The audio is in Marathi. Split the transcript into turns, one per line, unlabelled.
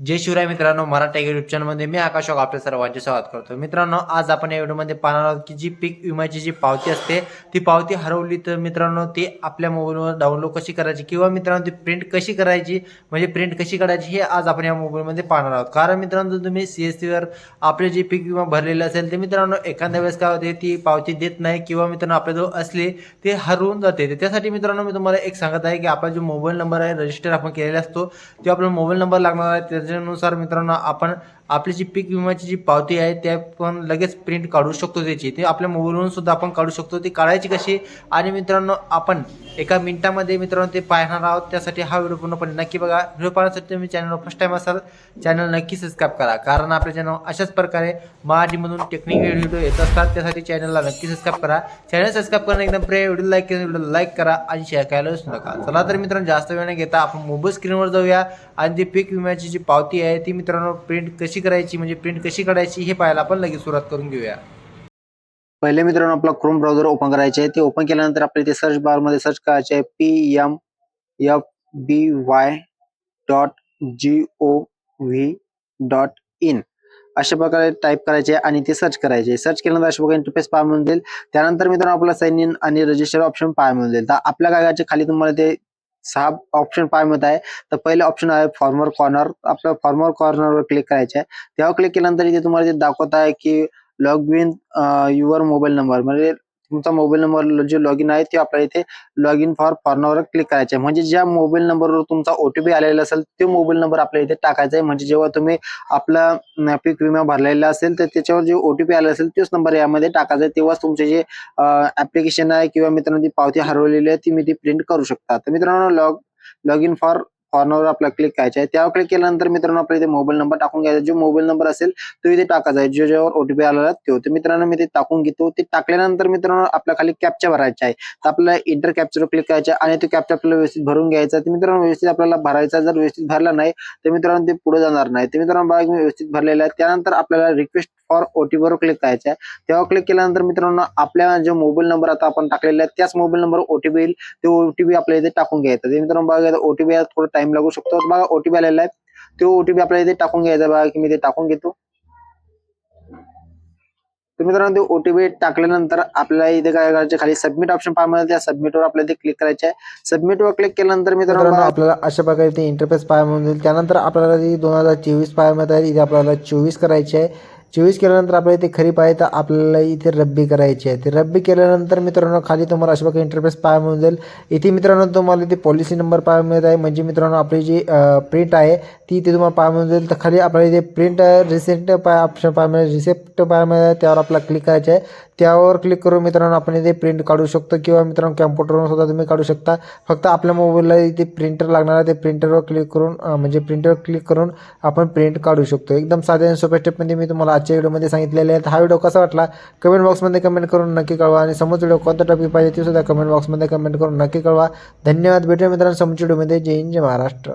जय शिवराय मित्रांनो मराठा युट्यूब चॅनलमध्ये मी आकाशोक आपल्या सर्वांचे स्वागत करतो मित्रांनो आज आपण या व्हिडिओमध्ये पाहणार आहोत की जी पीक विम्याची जी पावती असते ती पावती हरवली तर मित्रांनो ती आपल्या मोबाईलवर डाउनलोड कशी करायची किंवा मित्रांनो ती प्रिंट कशी करायची म्हणजे प्रिंट कशी काढायची हे आज आपण या मोबाईलमध्ये पाहणार आहोत. कारण मित्रांनो जर तुम्ही सी एस सीवर आपले जे पीक विमा भरलेले असेल ते मित्रांनो एखाद्या वेळेस काय होते ती पावती देत नाही किंवा मित्रांनो आपल्याजवळ असली ते हरवून जाते. त्यासाठी मित्रांनो मी तुम्हाला एक सांगत आहे की आपला जो मोबाईल नंबर आहे रजिस्टर आपण केलेला असतो तो आपला मोबाईल नंबर लागणार आहे त्याच्यानुसार मित्रांनो आपण आपली जी पीक विम्याची जी पावती आहे त्या पण लगेच प्रिंट काढू शकतो त्याची. ते आपल्या मोबाईलवरून सुद्धा आपण काढू शकतो. ती काढायची कशी? आणि मित्रांनो आपण एका मिनिटामध्ये मित्रांनो ते पाहणार आहोत. त्यासाठी हा व्हिडिओ पूर्णपणे नक्की बघा. व्हिडिओ पाहण्यासाठी तुम्ही चॅनलवर फर्स्ट टाईम असाल चॅनल नक्की सबस्क्राईब करा. कारण आपल्या चॅनल अशाच प्रकारे मराठीमधून टेक्निकल व्हिडिओ येत असतात. त्यासाठी चॅनलला नक्की सबस्क्राईब करा. चॅनल सबस्क्राईब करणं एकदम प्रे व्हिडिओ लाईक केलं व्हिडिओ लाईक करा आणि शेअर करायला विसरू नका. चला तर मित्रांनो जास्त वेळ न घेता आपण मोबाईल स्क्रीनवर जाऊया. आणि ती पीक विम्याची जी पावती आहे ती मित्रांनो प्रिंट कशी करायची म्हणजे प्रिंट कशी काढायची हे पाहायला आपण लगेच सुरुवात करून घेऊया.
पहिले मित्रांनो आपला क्रोम ब्राउझर ओपन करायचे आहे. ते ओपन केल्यानंतर आपल्याला ते सर्च बारमध्ये सर्च करायचे आहे. P M F B Y dot G O V dot in अशा प्रकारे टाईप करायचे आणि ते सर्च करायचे सर्च केल्यानंतर अशा प्रकारे इंटरफेस पाहायला मिळून जाईल. त्यानंतर मित्रांनो आपला साइन इन आणि रजिस्टर ऑप्शन पाहायला मिळून जाईल. तर आपल्या कागदाच्या खाली तुम्हाला ते सहा ऑप्शन पाय मिळत आहे. तर पहिलं ऑप्शन आहे फॉर्मर कॉर्नर आपल्या फॉर्मर कॉर्नरवर क्लिक करायचे आहे. तेव्हा क्लिक केल्यानंतर इथे तुम्हाला जे दाखवत आहे की log in your mobile number म्हणजे तुमचा मोबाईल नंबर जे लॉग इन आहे ते आपल्याला इथे लॉग इन फॉर फॉर्मवर क्लिक करायचे आहे म्हणजे ज्या मोबाईल नंबरवर तुमचा ओटीपी आलेला असेल तो मोबाईल नंबर आपल्या इथे टाकायचा आहे म्हणजे जेव्हा तुम्ही आपला पीक विमा भरलेला असेल तर त्याच्यावर जे ओटीपी आला असेल तोच नंबर यामध्ये टाकायचा आहे तेव्हाच तुमचे जे ऍप्लिकेशन आहे किंवा मित्रांनो ती पावती हरवलेली आहे ती मी ती प्रिंट करू शकता. तर मित्रांनो लॉग लॉग इन फॉर कॉर्नरवर आपल्याला क्लिक करायचं आहे. त्यावर क्लिक केल्यानंतर मित्रांनो आपल्या इथे मोबाईल नंबर टाकून घ्यायचा जो मोबाईल नंबर असेल तो इथे टाकायचा आहे. जो ज्यावर ओटीपी आलेला तो तर मित्रांनो मी ते टाकून घेतो. ते टाकल्यानंतर मित्रांनो आपल्या खाली कॅप्चा भरायचा आहे. तर आपल्याला इंटर कॅप्चर क्लिक करायचा आहे आणि तो कॅप्चा आपल्याला व्यवस्थित भरून घ्यायचा आहे. तर मित्रांनो व्यवस्थित आपल्याला भरायचा जर व्यवस्थित भरला नाही तर मित्रांनो ते पुढे जाणार नाही. तर मित्रांनो बघा मी व्यवस्थित भरलेला आहे. त्यानंतर आपल्याला रिक्वेस्ट फॉर ओटीपी वर क्लिक करायचं आहे. तेव्हा क्लिक केल्यानंतर मित्रांनो आपल्या जो मोबाईल नंबर आता आपण टाकलेला आहे त्याच मोबाईल नंबर ओटीपी येईल. ते ओटीपी आपल्या इथे टाकून घ्यायचं मित्रांनो बघा ओटीपी थोडं टाइम लागू शकतो. बघा ओटीपी आलेला आहे. तो ओटीपी आपल्या इथे टाकून घ्यायचा बघा की मी ते टाकून घेतो. तर मित्रांनो ते ओटीपी टाकल्यानंतर आपल्याला इथे काय करायचे खाली सबमिट ऑप्शन पाहायला त्या सबमिटवर आपल्याला ते क्लिक करायचे आहे. सबमिटवर क्लिक केल्यानंतर मित्रांनो
आपल्याला अशा प्रकारे ते इंटरफेस पाहायला मिळून जाईल. त्यानंतर आपल्याला दोन हजार चोवीस पाहायला मिळत आहे. इथे आपल्याला चोवीस करायचे आहे. चोवीस केल्यानंतर आपल्याला इथे खरीप आहे तर आपल्याला इथे रब्बी करायची आहे. ते रब्बी केल्यानंतर मित्रांनो खाली तुम्हाला अशा प्रकारे इंटरफेस पाहायला मिळून जाईल. इथे मित्रांनो तुम्हाला इथे पॉलिसी नंबर पाहायला मिळत आहे. म्हणजे मित्रांनो आपली जी प्रिंट आहे ती इथे तुम्हाला पाहायला मिळून जाईल. तर खाली आपल्याला इथे प्रिंट रिसेंट पाय ऑप्शन पाहायला मिळेल. रिसेप्ट पाहायला मिळेल. त्यावर आपल्याला क्लिक करायचं आहे. त्यावर क्लिक करून मित्रांनो आपण इथे प्रिंट काढू शकतो किंवा मित्रांनो कॅम्प्युटरवरून सुद्धा तुम्ही काढू शकता. फक्त आपल्या मोबाईलला इथे प्रिंटर लागणार आहे. ते प्रिंटरवर क्लिक करून म्हणजे प्रिंटरवर क्लिक करून आपण प्रिंट काढू शकतो. एकदम साध्या आणि सोप्या स्टेपमध्ये मी तुम्हाला आजच्या व्हिडिओमध्ये सांगितलेले आहेत. हा व्हिडिओ कसा वाटला? कमेंट बॉक्समध्ये कमेंट करून नक्की कळवा. आणि समोरचा व्हिडिओ कोणता टॉपिक पाहिजे ते सुद्धा कमेंट बॉक्समध्ये कमेंट करून नक्की कळवा. धन्यवाद. भेटूया मित्रांनो समोरच्या व्हिडिओमध्ये. जय हिंद जय महाराष्ट्र.